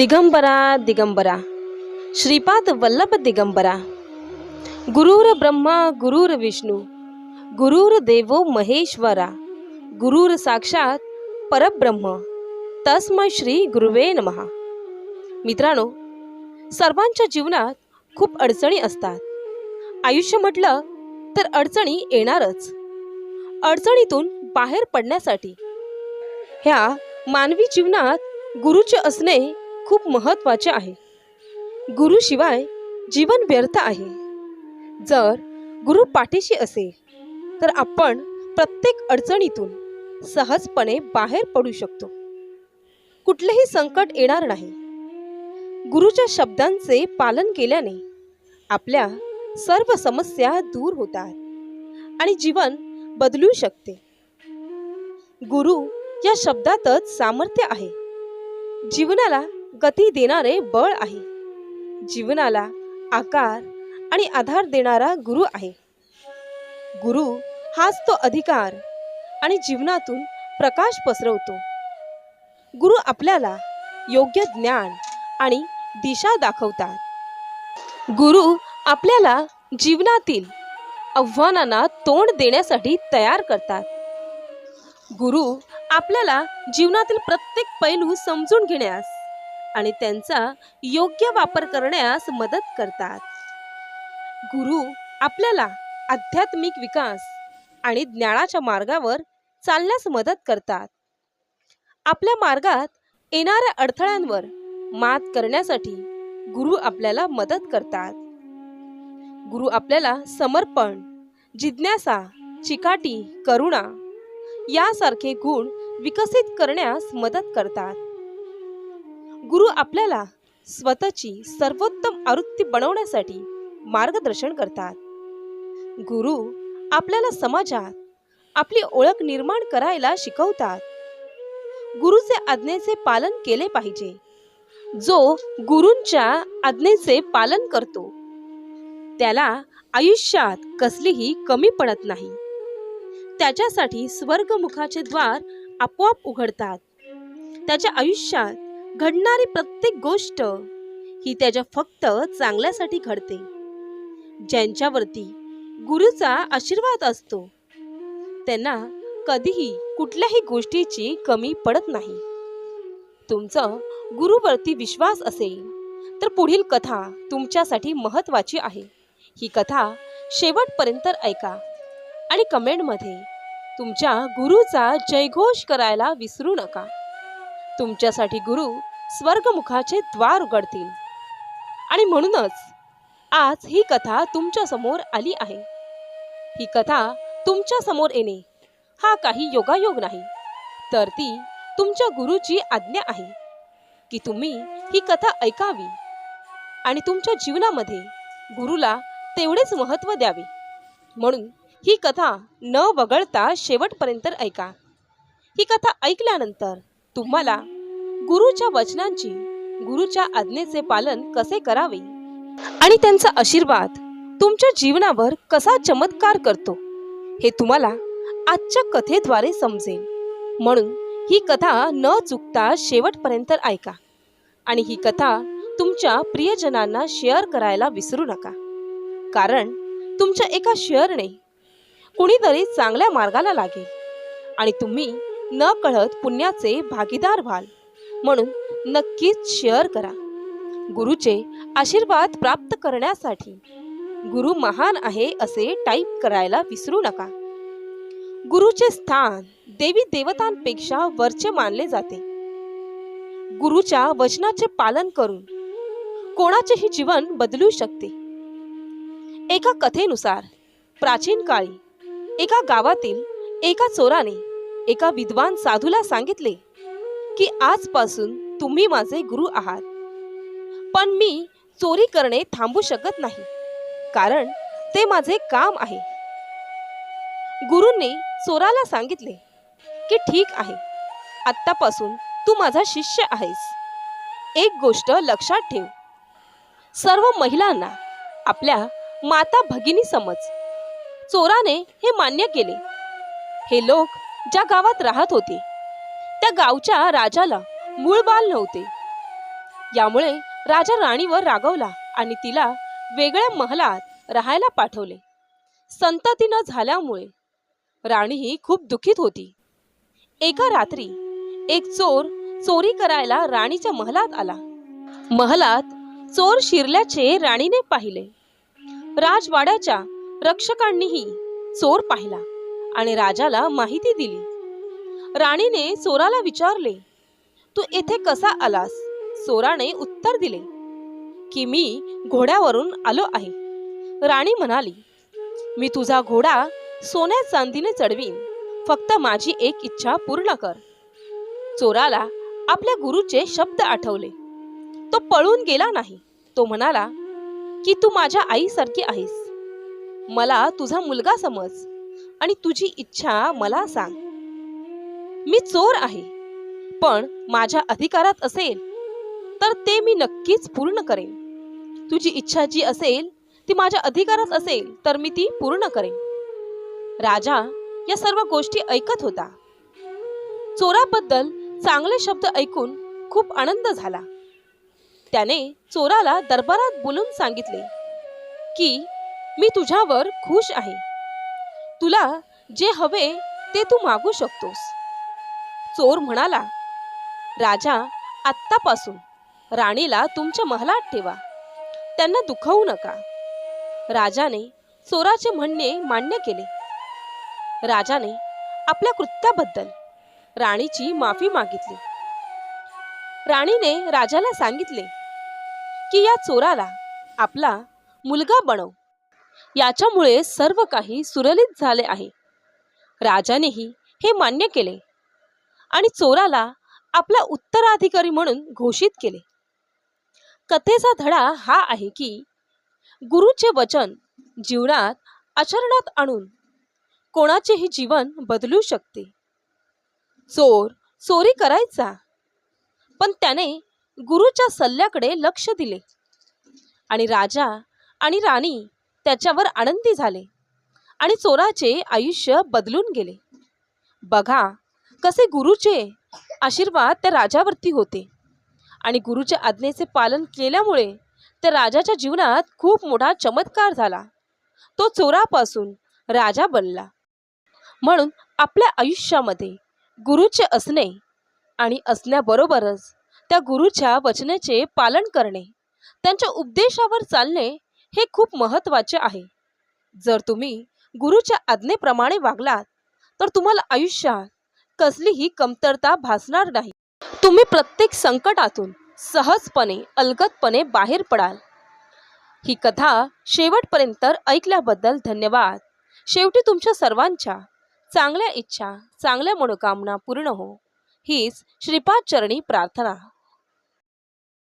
दिगंबरा दिगंबरा। श्रीपाद वल्लभ दिगंबरा। गुरुर ब्रह्मा गुरुर विष्णू। गुरुर देवो महेश्वरा। गुरुर साक्षात परब्रह्म। तस्मै श्री गुरुवे नमहा मित्रांनो सर्वांच्या जीवनात खूप अडचणी असतात. आयुष्य म्हटलं तर अडचणी येणारच. अडचणीतून बाहेर पडण्यासाठी. ह्या मानवी जीवनात गुरुचे असणे खूप महत्त्वाचे आहे. गुरुशिवाय जीवन व्यर्थ आहे. जर गुरु पाठीशी असेल तर आपण प्रत्येक अडचणीतून सहजपणे बाहेर पडू शकतो. कुठलेही संकट येणार नाही. गुरुच्या शब्दांचे पालन केल्याने आपल्या सर्व समस्या दूर होतात आणि जीवन बदलू शकते. गुरु या शब्दातच सामर्थ्य आहे. जीवनाला गती देणारे बळ आहे. जीवनाला आकार आणि आधार देणारा गुरु आहे. गुरु हाच तो अधिकार आणि जीवनातून प्रकाश पसरवतो. गुरु आपल्याला योग्य ज्ञान आणि दिशा दाखवतात. गुरु आपल्याला जीवनातील आव्हानांना तोंड देण्यासाठी तयार करतात. गुरु आपल्याला जीवनातील प्रत्येक पैलू समजून घेण्यास आणि त्यांचा योग्य वापर करण्यास मदत करतात. गुरु आपल्याला आध्यात्मिक विकास आणि ज्ञानाच्या मार्गावर चालण्यास मदत करतात. आपल्या मार्गात येणाऱ्या अडथळ्यांवर मात करण्यासाठी गुरु आपल्याला मदत करतात. गुरु आपल्याला समर्पण जिज्ञासा चिकाटी करुणा यासारखे गुण विकसित करण्यास मदत करतात. गुरु आपल्याला स्वतःची सर्वोत्तम आवृत्ती बनवण्यासाठी मार्गदर्शन करतात. गुरु आपल्याला समाजात आपली ओळख निर्माण करायला शिकवतात. गुरुचे आज्ञेचे पालन केले पाहिजे. जो गुरूंच्या आज्ञेचे पालन करतो त्याला आयुष्यात कसलीही कमी पडत नाही. त्याच्यासाठी स्वर्गमुखाचे द्वार आपोआप उघडतात. त्याच्या आयुष्यात घडणारी प्रत्येक गोष्ट ही त्याच्या फक्त चांगल्यासाठी घडते. ज्यांच्यावरती गुरुचा आशीर्वाद असतो त्यांना कधीही कुठल्याही गोष्टीची कमी पडत नाही. तुमचं गुरुवरती विश्वास असेल तर पुढील कथा तुमच्यासाठी महत्त्वाची आहे. ही कथा शेवटपर्यंत ऐका आणि कमेंटमध्ये तुमच्या गुरुचा जयघोष करायला विसरू नका. तुमच्यासाठी गुरु स्वर्गमुखाचे द्वार उघडतील. आणि म्हणूनच आज ही कथा तुमच्यासमोर आली आहे. ही कथा तुमच्यासमोर येणे हा काही योगायोग नाही. तर ती तुमच्या गुरुची आज्ञा आहे की तुम्ही ही कथा ऐकावी आणि तुमच्या जीवनामध्ये गुरुला तेवढेच महत्त्व द्यावे. म्हणून ही कथा न वगळता शेवटपर्यंत ऐका. ही कथा ऐकल्यानंतर तुम्हाला गुरुच्या वचनांची गुरुच्या आज्ञेचे पालन कसे करावे? आणि त्यांचा आशीर्वाद तुमच्या जीवनावर कसा चमत्कार करतो हे तुम्हाला आजच्या कथेद्वारे समजेल म्हणून ही कथा न चुकता शेवटपर्यंत ऐका आणि ही कथा तुमच्या प्रियजनांना शेअर करायला विसरू नका. कारण तुमच्या एका शेअरने कुणीतरी चांगल्या मार्गाला लागेल आणि तुम्ही न कळत पुण्याचे भागीदार व्हाल. म्हणून नक्कीच शेअर करा. गुरुचे आशीर्वाद प्राप्त करण्यासाठी गुरु महान आहे असे टाईप करायला विसरू नका. गुरुचे स्थान देवी देवतांपेक्षा वरचे मानले जाते. गुरुच्या वचनाचे पालन करून कोणाचेही जीवन बदलू शकते. एका कथेनुसार प्राचीन काळी एका गावातील एका चोराने एका विद्वान साधूला सांगितले की आजपासून तुम्ही माझे गुरु आहात. पण मी चोरी करणे थांबू शकत नाही कारण ते माझे काम आहे. गुरुंनी चोराला सांगितले की ठीक आहे आत्तापासून तू माझा शिष्य आहेस. एक गोष्ट लक्षात ठेव. सर्व महिलांना आपल्या माता भगिनी समज. चोराने हे मान्य केले. हे लोक ज्या गावात राहत होते त्या गावच्या राजाला मूळ बाल नव्हते. यामुळे राजा राणीवर रागवला आणि तिला वेगळ्या महलात राहायला पाठवले. संतती न झाल्यामुळे राणीही खूप दुखीत होती. एका रात्री एक चोर चोरी करायला राणीच्या महलात आला. महलात चोर शिरल्याचे राणीने पाहिले. राजवाड्याच्या रक्षकांनीही चोर पाहिला आणि राजाला माहिती दिली. राणीने चोराला विचारले तू येथे कसा आलास? चोराने उत्तर दिले की मी घोड्यावरून आलो आहे. राणी म्हणाली मी तुझा घोडा सोन्या चांदीने चढवीन. फक्त माझी एक इच्छा पूर्ण कर. चोराला आपल्या गुरुचे शब्द आठवले. तो पळून गेला नाही. तो म्हणाला की तू माझ्या आईसारखी आहेस. मला तुझा मुलगा समज आणि तुझी इच्छा मला सांग. मी चोर आहे. पण माझ्या अधिकारात असेल तर ते मी नक्कीच पूर्ण करेन. तुझी इच्छा जी असेल ती माझ्या अधिकारात असेल तर मी ती पूर्ण करेन. राजा या सर्व गोष्टी ऐकत होता. चोराबद्दल चांगले शब्द ऐकून खूप आनंद झाला. त्याने चोराला दरबारात बोलून सांगितले की मी तुझ्यावर खुश आहे. तुला जे हवे ते तू मागू शकतोस. चोर म्हणाला राजा आत्तापासून राणीला तुमच्या महालात ठेवा. त्यांना दुखवू नका. राजाने चोराचे म्हणणे मान्य केले. राजाने आपल्या कृत्याबद्दल राणीची माफी मागितली. राणीने राजाला सांगितले की या चोराला आपला मुलगा बनव. याच्यामुळे सर्व काही सुरळीत झाले आहे. राजानेही हे मान्य केले. आणि चोराला आपला उत्तराधिकारी म्हणून घोषित केले. कथेचा धडा हा आहे की गुरुचे वचन जीवनात आचरणात आणून कोणाचेही जीवन बदलू शकते. चोर चोरी करायचा. पण त्याने गुरुच्या सल्ल्याकडे लक्ष दिले आणि राजा आणि राणी त्याच्यावर आनंदी झाले आणि चोराचे आयुष्य बदलून गेले. बघा कसे गुरुचे आशीर्वाद त्या राजावरती होते. आणि गुरुच्या आज्ञेचे पालन केल्यामुळे त्या राजाच्या जीवनात खूप मोठा चमत्कार झाला. तो चोरापासून राजा बनला. म्हणून आपल्या आयुष्यामध्ये गुरुचे असणे आणि असण्याबरोबरच त्या गुरुच्या वचनाचे पालन करणे त्यांच्या उपदेशावर चालणे हे खूप महत्त्वाचे आहे. जर तुम्ही गुरुच्या आज्ञेप्रमाणे वागलात तर तुम्हाला आयुष्यात कसलीही कमतरता भासणार नाही. तुम्ही प्रत्येक संकटातून सहजपणे अलगदपणे बाहेर पडाल. ही कथा शेवटपर्यंत ऐकल्याबद्दल धन्यवाद. शेवटी तुमच्या सर्वांच्या चांगल्या इच्छा चांगल्या मनोकामना पूर्ण हो. हीच श्रीपाद चरणी प्रार्थना.